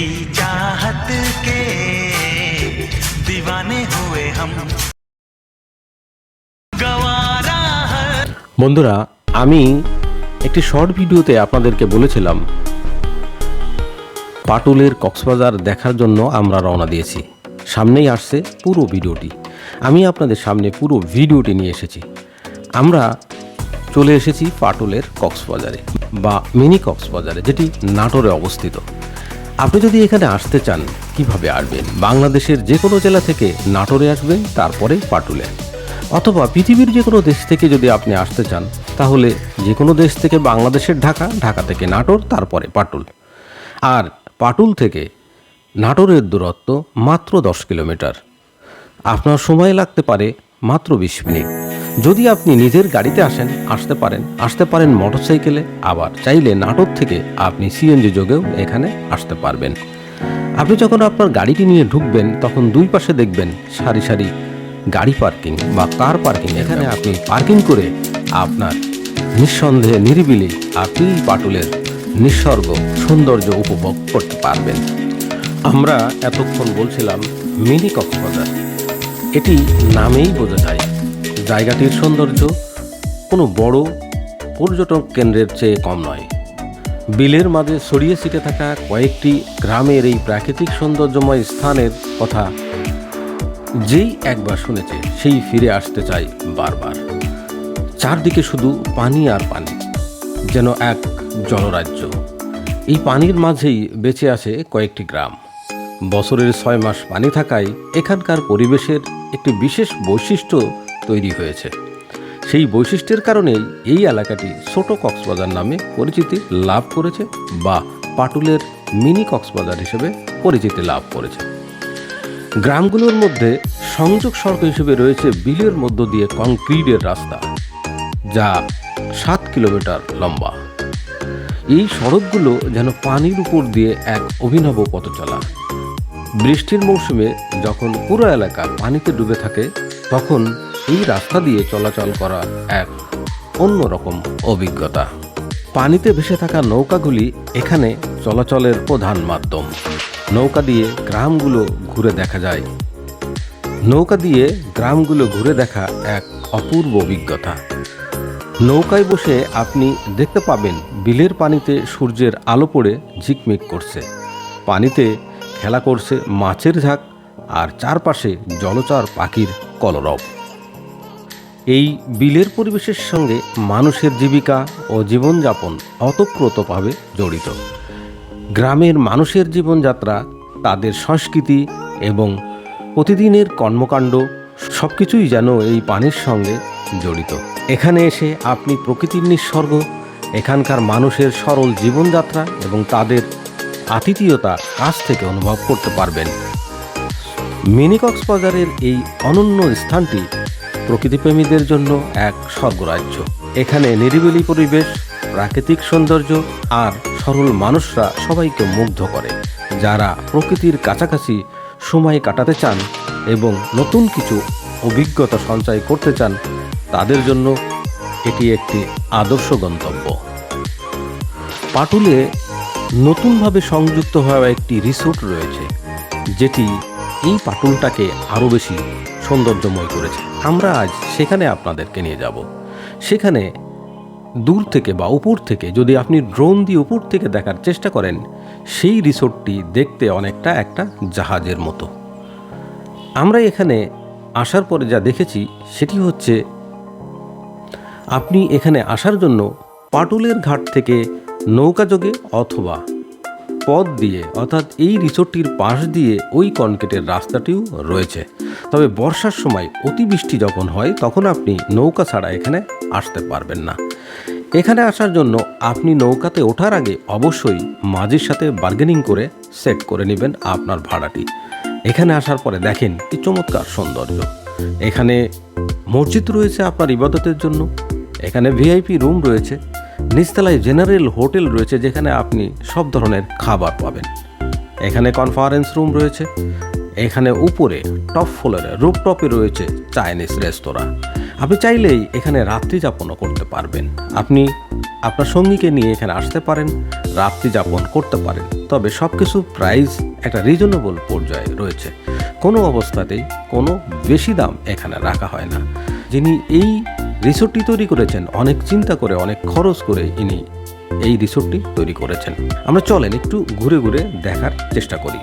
तेरी चाहत के दीवाने हुए हम गवारा है বন্ধুরা আমি একটি শর্ট ভিডিওতে আপনাদেরকে বলেছিলাম পাটুলের কক্সবাজার দেখার জন্য আমরা রওনা দিয়েছি সামনেই আসছে পুরো ভিডিওটি আমি আপনাদের সামনে পুরো ভিডিওটি নিয়ে এসেছি আমরা চলে এসেছি পাটুলের কক্সবাজারে বা মিনি কক্সবাজারে যেটি নাটোরে অবস্থিত আপনি যদি এখানে আসতে চান, কীভাবে আসবেন? বাংলাদেশের যে কোনো জেলা থেকে নাটোরে আসবেন তারপরে পাটুলে। অথবা পৃথিবীর যে কোনো দেশ থেকে যদি আপনি আসতে চান, তাহলে যে কোনো দেশ থেকে বাংলাদেশের ঢাকা ঢাকা থেকে নাটোর, তারপরে পাটুল। আর পাটুল থেকে নাটোরের দূরত্ব মাত্র দশ কিলোমিটার। আপনার সময় লাগতে পারে মাত্র বিশ মিনিট। যদি আপনি নিজের গাড়িতে আসেন আসতে পারেন। আসতে পারেন মোটরসাইকেলে আবার চাইলে নাটোর থেকে আপনি সিএনজি যোগেও এখানে আসতে পারবেন। আপনি যখন আপনার গাড়িটি নিয়ে ঢুকবেন তখন দুই পাশে দেখবেন সারি সারি গাড়ি পার্কিং বা কার পার্কিং এখানে আপনি পার্কিং করে আপনার নিঃসন্দেহে নিরিবিলি আপনি পাটুলের নিঃসর্গ সৌন্দর্য উপভোগ করতে পারবেন। আমরা এতক্ষণ বলছিলাম মিনি কক্সবাজার। এটি নামেই বোঝা যায় জায়গাটির সৌন্দর্য কোনো বড় পর্যটক কেন্দ্রের চেয়ে কম নয়। বিলের মাঝে ছড়িয়ে ছিটে থাকা কয়েকটি গ্রামের এই প্রাকৃতিক সৌন্দর্যময় স্থানের কথা যেই একবার শুনেছে, সেই ফিরে আসতে চায় বারবার। চারদিকে শুধু পানি আর পানি, যেন এক জলরাজ্য। এই পানির মাঝেই বেঁচে আছে কয়েকটি গ্রাম। বছরের ছয় মাস পানি থাকায় এখানকার পরিবেশের একটি বিশেষ বৈশিষ্ট্য তৈরি হয়েছে। সেই বৈশিষ্ট্যের কারণেই এই এলাকাটি ছোট কক্সবাজার নামে পরিচিতি লাভ করেছে বা পাটুলের মিনি কক্সবাজার হিসেবে পরিচিতি লাভ করেছে। গ্রামগুলোর মধ্যে সংযোগ সড়ক হিসেবে রয়েছে বিলের মধ্য দিয়ে কংক্রিটের রাস্তা, যা সাত কিলোমিটার লম্বা। এই সড়কগুলো যেন পানির উপর দিয়ে এক অভিনব পথ চলা বৃষ্টির মৌসুমে যখন পুরো এলাকা পানিতে ডুবে থাকে, তখন এই রাস্তা দিয়ে চলাচল করা এক অন্যরকম অভিজ্ঞতা। পানিতে ভেসে থাকা নৌকাগুলি এখানে চলাচলের প্রধান মাধ্যম। নৌকা দিয়ে গ্রামগুলো ঘুরে দেখা যায়। নৌকা দিয়ে গ্রামগুলো ঘুরে দেখা এক অপূর্ব অভিজ্ঞতা। নৌকায় বসে আপনি দেখতে পাবেন বিলের পানিতে সূর্যের আলো পড়ে ঝিকমিক করছে। পানিতে খেলা করছে মাছের ঝাঁক আর চারপাশে জলচর পাখির কলরব। এই বিলের পরিবেশের সঙ্গে মানুষের জীবিকা ও জীবনযাপন অতপ্রতভাবে জড়িত। গ্রামের মানুষের জীবনযাত্রা, তাদের সংস্কৃতি এবং প্রতিদিনের কর্মকাণ্ড সব কিছুই যেন এই পানির সঙ্গে জড়িত। এখানে এসে আপনি প্রকৃতির নিঃসর্গ এখানকার মানুষের সরল জীবনযাত্রা এবং তাদের আতিথীয়তা কাছ থেকে অনুভব করতে পারবেন। মিনি কক্সবাজারের এই অনন্য স্থানটি প্রকৃতিপ্রেমীদের জন্য এক স্বর্গরাজ্য। এখানে নিরিবিলি পরিবেশ, প্রাকৃতিক সৌন্দর্য আর সরল মানুষরা সবাইকে মুগ্ধ করে, যারা প্রকৃতির কাছাকাছি সময় কাটাতে চান এবং নতুন কিছু অভিজ্ঞতা সঞ্চয় করতে চান, তাদের জন্য এটি একটি আদর্শ গন্তব্য। পাটুলে নতুনভাবে সংযুক্ত হওয়া একটি রিসোর্ট রয়েছে, যেটি এই পাটুলটাকে আরও বেশি সৌন্দর্যময় করেছে। আমরা আজ সেখানে আপনাদেরকে নিয়ে যাব। সেখানে দূর থেকে বা উপর থেকে যদি আপনি ড্রোন দিয়ে উপর থেকে দেখার চেষ্টা করেন, সেই রিসোর্টটি দেখতে অনেকটা একটা জাহাজের মতো। আমরা এখানে আসার পরে যা দেখেছি, সেটি হচ্ছে আপনি এখানে আসার জন্য পাটুলের ঘাট থেকে নৌকাযোগে অথবা পথ দিয়ে, অর্থাৎ এই রিসোর্টটির পাশ দিয়ে ওই কনক্রিটের রাস্তাটিও রয়েছে। তবে বর্ষার সময় অতিবৃষ্টি যখন হয়, তখন আপনি নৌকা ছাড়া এখানে আসতে পারবেন না। এখানে আসার জন্য আপনি নৌকাতে ওঠার আগে অবশ্যই মাঝির সাথে বার্গেনিং করে সেট করে নেবেন আপনার ভাড়াটি। এখানে আসার পরে দেখেন কি চমৎকার সৌন্দর্য। এখানে মসজিদ রয়েছে আপনার ইবাদতের জন্য, এখানে ভিআইপি রুম রয়েছে, নিচতলায় জেনারেল হোটেল রয়েছে, যেখানে আপনি সব ধরনের খাবার পাবেন। এখানে কনফারেন্স রুম রয়েছে এখানে উপরে টপ ফ্লোরে রুপটপে রয়েছে চাইনিজ রেস্তোরাঁ। আপনি চাইলেই এখানে রাত্রি যাপনও করতে পারবেন। আপনি আপনার সঙ্গীকে নিয়ে এখানে আসতে পারেন, রাত্রি যাপন করতে পারেন। তবে সব কিছু প্রাইস একটা রিজনেবল পর্যায়ে রয়েছে। কোনো অবস্থাতেই কোনো বেশি দাম এখানে রাখা হয় না। যিনি এই রিসোর্টটি তৈরি করেছেন, অনেক চিন্তা করে, অনেক খরচ করে ইনি এই রিসোর্টটি তৈরি করেছেন। আমরা চলেন একটু ঘুরে ঘুরে দেখার চেষ্টা করি।